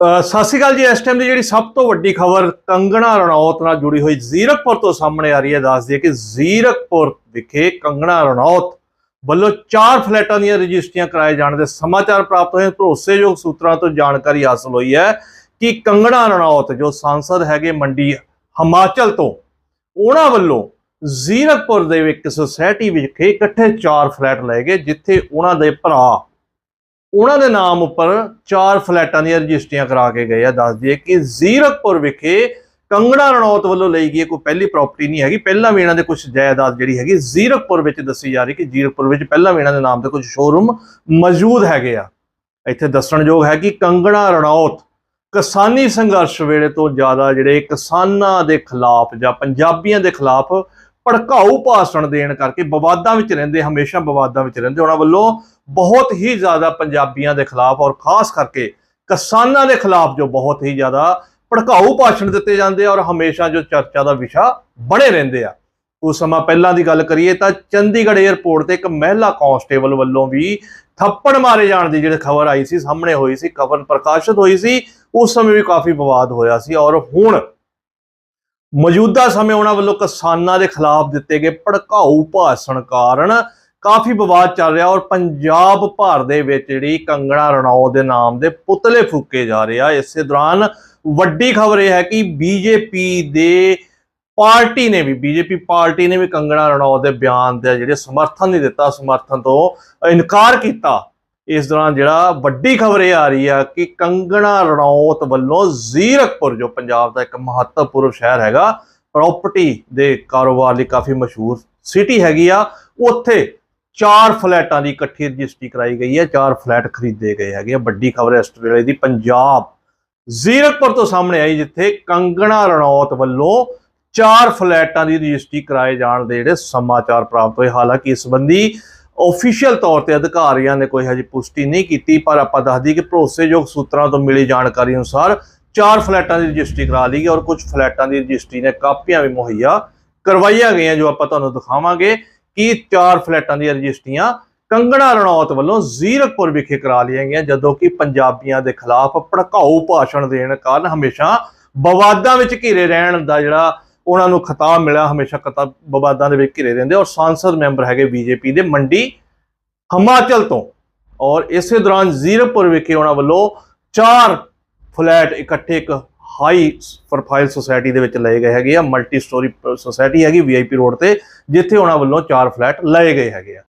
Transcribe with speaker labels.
Speaker 1: ਸਤਿ ਸ਼੍ਰੀ ਅਕਾਲ ਜੀ, ਇਸ ਟਾਈਮ ਦੀ ਜਿਹੜੀ ਸਭ ਤੋਂ ਵੱਡੀ ਖਬਰ ਕੰਗਣਾ ਰਣੌਤ ਨਾਲ ਜੁੜੀ ਹੋਈ ਜ਼ੀਰਕਪੁਰ ਤੋਂ ਸਾਹਮਣੇ ਆ ਰਹੀ ਹੈ ਦੱਸਦੀ ਹੈ ਕਿ ਜ਼ੀਰਕਪੁਰ ਵਿਖੇ ਕੰਗਣਾ ਰਣੌਤ ਵੱਲੋਂ ਚਾਰ ਫਲੈਟਾਂ ਦੀਆਂ ਰਜਿਸਟਰੀਆਂ ਕਰਾਏ ਜਾਣ ਦੇ ਸਮਾਚਾਰ ਪ੍ਰਾਪਤ ਹੋਏ ਭਰੋਸੇਯੋਗ ਸੂਤਰਾਂ ਤੋਂ ਜਾਣਕਾਰੀ ਹਾਸਲ ਹੋਈ ਹੈ ਕਿ ਕੰਗਣਾ ਰਣੌਤ, ਜੋ ਸਾਂਸਦ ਹੈਗੇ ਮੰਡੀ ਹਿਮਾਚਲ ਤੋਂ, ਉਹਨਾਂ ਵੱਲੋਂ ਜ਼ੀਰਕਪੁਰ ਦੇ ਇੱਕ ਸੁਸਾਇਟੀ ਵਿਖੇ ਇਕੱਠੇ ਚਾਰ ਫਲੈਟ ਲਏ ਗਏ, ਜਿੱਥੇ ਉਹਨਾਂ ਦੇ ਭਰਾ ਉਹਨਾਂ ਦੇ ਨਾਮ ਉੱਪਰ ਚਾਰ ਫਲੈਟਾਂ ਦੀਆਂ ਰਜਿਸਟਰੀਆਂ ਕਰਾ ਕੇ ਗਏ ਆ। ਦੱਸ ਦਈਏ ਕਿ ਜ਼ੀਰਕਪੁਰ ਵਿਖੇ ਕੰਗਣਾ ਰਣੌਤ ਵੱਲੋਂ ਲਈ ਗਈ ਕੋਈ ਪਹਿਲੀ ਪ੍ਰਾਪਰਟੀ ਨਹੀਂ ਹੈਗੀ। ਪਹਿਲਾਂ ਵੀ ਇਹਨਾਂ ਦੇ ਕੁਝ ਜਾਇਦਾਦ ਜਿਹੜੀ ਹੈਗੀ ਜ਼ੀਰਕਪੁਰ ਵਿੱਚ ਦੱਸੀ ਜਾ ਰਹੀ ਕਿ ਜ਼ੀਰਕਪੁਰ ਵਿੱਚ ਪਹਿਲਾਂ ਵੀ ਇਹਨਾਂ ਦੇ ਨਾਮ ਤੇ ਕੁਝ ਸ਼ੋਰੂਮ ਮੌਜੂਦ ਹੈਗੇ ਆ। ਇੱਥੇ ਦੱਸਣਯੋਗ ਹੈ ਕਿ ਕੰਗਣਾ ਰਣੌਤ ਕਿਸਾਨੀ ਸੰਘਰਸ਼ ਵੇਲੇ ਤੋਂ ਜ਼ਿਆਦਾ ਜਿਹੜੇ ਕਿਸਾਨਾਂ ਦੇ ਖਿਲਾਫ ਜਾਂ ਪੰਜਾਬੀਆਂ ਦੇ ਖਿਲਾਫ ਭੜਕਾਊ ਭਾਸ਼ਣ ਦੇਣ ਕਰਕੇ ਵਿਵਾਦਾਂ ਵਿੱਚ ਰਹਿੰਦੇ, ਹਮੇਸ਼ਾ ਵਿਵਾਦਾਂ ਵਿੱਚ ਰਹਿੰਦੇ। ਉਹਨਾਂ ਵੱਲੋਂ ਬਹੁਤ ਹੀ ਜ਼ਿਆਦਾ ਪੰਜਾਬੀਆਂ ਦੇ ਖਿਲਾਫ ਔਰ ਖਾਸ ਕਰਕੇ ਕਿਸਾਨਾਂ ਦੇ ਖਿਲਾਫ ਜੋ ਬਹੁਤ ਹੀ ਜ਼ਿਆਦਾ ਭੜਕਾਊ ਭਾਸ਼ਣ ਦਿੱਤੇ ਜਾਂਦੇ ਆ ਔਰ ਹਮੇਸ਼ਾ ਜੋ ਚਰਚਾ ਦਾ ਵਿਸ਼ਾ ਬਣੇ ਰਹਿੰਦੇ ਆ। ਉਸ ਸਮਾਂ ਪਹਿਲਾਂ ਦੀ ਗੱਲ ਕਰੀਏ ਤਾਂ ਚੰਡੀਗੜ੍ਹ 에ਅਰਪੋਰਟ ਤੇ ਇੱਕ ਮਹਿਲਾ ਕਾਂਸਟੇਬਲ ਵੱਲੋਂ ਵੀ ਥੱਪੜ ਮਾਰੇ ਜਾਣ ਦੀ ਜਿਹੜੀ ਖਬਰ ਆਈ ਸੀ, ਸਾਹਮਣੇ ਹੋਈ ਸੀ ਖਬਰ ਪ੍ਰਕਾਸ਼ਿਤ ਹੋਈ ਸੀ, ਉਸ ਸਮੇਂ ਵੀ ਕਾਫੀ ਵਿਵਾਦ ਹੋਇਆ ਸੀ ਔਰ ਹੁਣ ਮੌਜੂਦਾ ਸਮੇਂ ਉਹਨਾਂ ਵੱਲੋਂ ਕਿਸਾਨਾਂ ਦੇ ਖਿਲਾਫ ਦਿੱਤੇ ਗਏ ਭੜਕਾਊ ਭਾਸ਼ਣ ਕਾਰਨ ਕਾਫੀ ਵਿਵਾਦ ਚੱਲ ਰਿਹਾ ਔਰ ਪੰਜਾਬ ਭਰ ਦੇ ਵਿੱਚ ਜਿਹੜੀ ਕੰਗਣਾ ਰਣੌਤ ਦੇ ਨਾਮ ਦੇ ਪੁਤਲੇ ਫੂਕੇ ਜਾ ਰਹੇ ਆ। ਇਸੇ ਦੌਰਾਨ ਵੱਡੀ ਖਬਰ ਇਹ ਹੈ ਕਿ ਬੀਜੇਪੀ ਦੇ ਪਾਰਟੀ ਨੇ ਵੀ, ਬੀਜੇਪੀ ਪਾਰਟੀ ਨੇ ਵੀ ਕੰਗਣਾ ਰਣੌਤ ਦੇ ਬਿਆਨ ਦੇ ਜਿਹੜੇ ਸਮਰਥਨ ਨਹੀਂ ਦਿੱਤਾ, ਸਮਰਥਨ ਤੋਂ ਇਨਕਾਰ ਕੀਤਾ। ਇਸ ਦੌਰਾਨ ਜਿਹੜਾ ਵੱਡੀ ਖਬਰ ਇਹ ਆ ਰਹੀ ਆ ਕਿ ਕੰਗਣਾ ਰਣੌਤ ਵੱਲੋਂ ਜ਼ੀਰਕਪੁਰ, ਜੋ ਪੰਜਾਬ ਦਾ ਇੱਕ ਮਹੱਤਵਪੂਰਨ ਸ਼ਹਿਰ ਹੈਗਾ ਪ੍ਰਾਪਰਟੀ ਦੇ ਕਾਰੋਬਾਰ ਲਈ ਕਾਫੀ ਮਸ਼ਹੂਰ ਸਿਟੀ ਹੈਗੀ ਆ। ਉੱਥੇ ਚਾਰ ਫਲੈਟਾਂ ਦੀ ਇਕੱਠੀ ਰਜਿਸਟਰੀ ਕਰਾਈ ਗਈ ਹੈ, ਚਾਰ ਫਲੈਟ ਖਰੀਦੇ ਗਏ ਹੈਗੇ ਆ। ਵੱਡੀ ਖਬਰ ਇਸ ਵੇਲੇ ਦੀ ਪੰਜਾਬ ਜ਼ੀਰਕਪੁਰ ਤੋਂ ਸਾਹਮਣੇ ਆਈ, ਜਿੱਥੇ ਕੰਗਣਾ ਰਣੌਤ ਵੱਲੋਂ ਚਾਰ ਫਲੈਟਾਂ ਦੀ ਰਜਿਸਟਰੀ ਕਰਾਏ ਜਾਣ ਦੇ ਜਿਹੜੇ ਸਮਾਚਾਰ ਪ੍ਰਾਪਤ ਹੋਏ। ਹਾਲਾਂਕਿ ਇਸ ਸੰਬੰਧੀ ਆਫੀਸ਼ੀਅਲ ਤੌਰ ਤੇ ਅਧਿਕਾਰੀਆਂ ਨੇ ਕੋਈ ਹਜੇ ਪੁਸ਼ਟੀ ਨਹੀਂ ਕੀਤੀ, ਪਰ ਆਪਾਂ ਦੱਸ ਦਈਏ ਕਿ ਭਰੋਸੇਯੋਗ ਸੂਤਰਾਂ ਤੋਂ ਮਿਲੀ ਜਾਣਕਾਰੀ ਅਨੁਸਾਰ ਚਾਰ ਫਲੈਟਾਂ ਦੀ ਰਜਿਸਟਰੀ ਕਰਾ ਲਈ ਗਈ ਔਰ ਕੁਝ ਫਲੈਟਾਂ ਦੀ ਰਜਿਸਟਰੀ ਨੇ ਕਾਪੀਆਂ ਵੀ ਮੁਹੱਈਆ ਕਰਵਾਈਆਂ ਗਈਆਂ ਜੋ ਆਪਾਂ ਤੁਹਾਨੂੰ ਦਿਖਾਵਾਂਗੇ ਕਿ ਚਾਰ ਫਲੈਟਾਂ ਦੀਆਂ ਰਜਿਸਟਰੀਆਂ ਕੰਗਣਾ ਰਣੌਤ ਵੱਲੋਂ ਜ਼ੀਰਕਪੁਰ ਵਿਖੇ ਕਰਾ ਲਈਆਂ ਗਈਆਂ, ਜਦੋਂ ਕਿ ਪੰਜਾਬੀਆਂ ਦੇ ਖਿਲਾਫ ਭੜਕਾਊ ਭਾਸ਼ਣ ਦੇਣ ਕਾਰਨ ਹਮੇਸ਼ਾ ਵਿਵਾਦਾਂ ਵਿੱਚ ਘਿਰੇ ਰਹਿਣ ਦਾ ਜਿਹੜਾ ਉਹਨਾਂ ਨੂੰ ਖਿਤਾਬ ਮਿਲਿਆ, ਹਮੇਸ਼ਾ ਕਤਾ ਵਿਵਾਦਾਂ ਦੇ ਵਿੱਚ ਘਿਰੇ ਰਹਿੰਦੇ ਔਰ ਸੰਸਦ ਮੈਂਬਰ ਹੈਗੇ ਬੀਜੇਪੀ ਦੇ ਮੰਡੀ ਹਿਮਾਚਲ ਤੋਂ। ਔਰ ਇਸੇ ਦੌਰਾਨ ਜ਼ੀਰਪੁਰ ਵਿਖੇ ਉਹਨਾਂ ਵੱਲੋਂ ਚਾਰ ਫਲੈਟ ਇਕੱਠੇ ਇੱਕ ਹਾਈ ਪ੍ਰੋਫਾਈਲ ਸੁਸਾਇਟੀ ਦੇ ਵਿੱਚ ਲਏ ਗਏ ਹੈਗੇ ਆ ਮਲਟੀ ਸਟੋਰੀ ਸੋਸਾਇਟੀ ਹੈਗੀ ਵੀਆਈਪੀ ਰੋਡ ਤੇ, ਜਿੱਥੇ ਉਹਨਾਂ ਵੱਲੋਂ ਚਾਰ ਫਲੈਟ ਲਏ ਗਏ ਹੈਗੇ ਆ।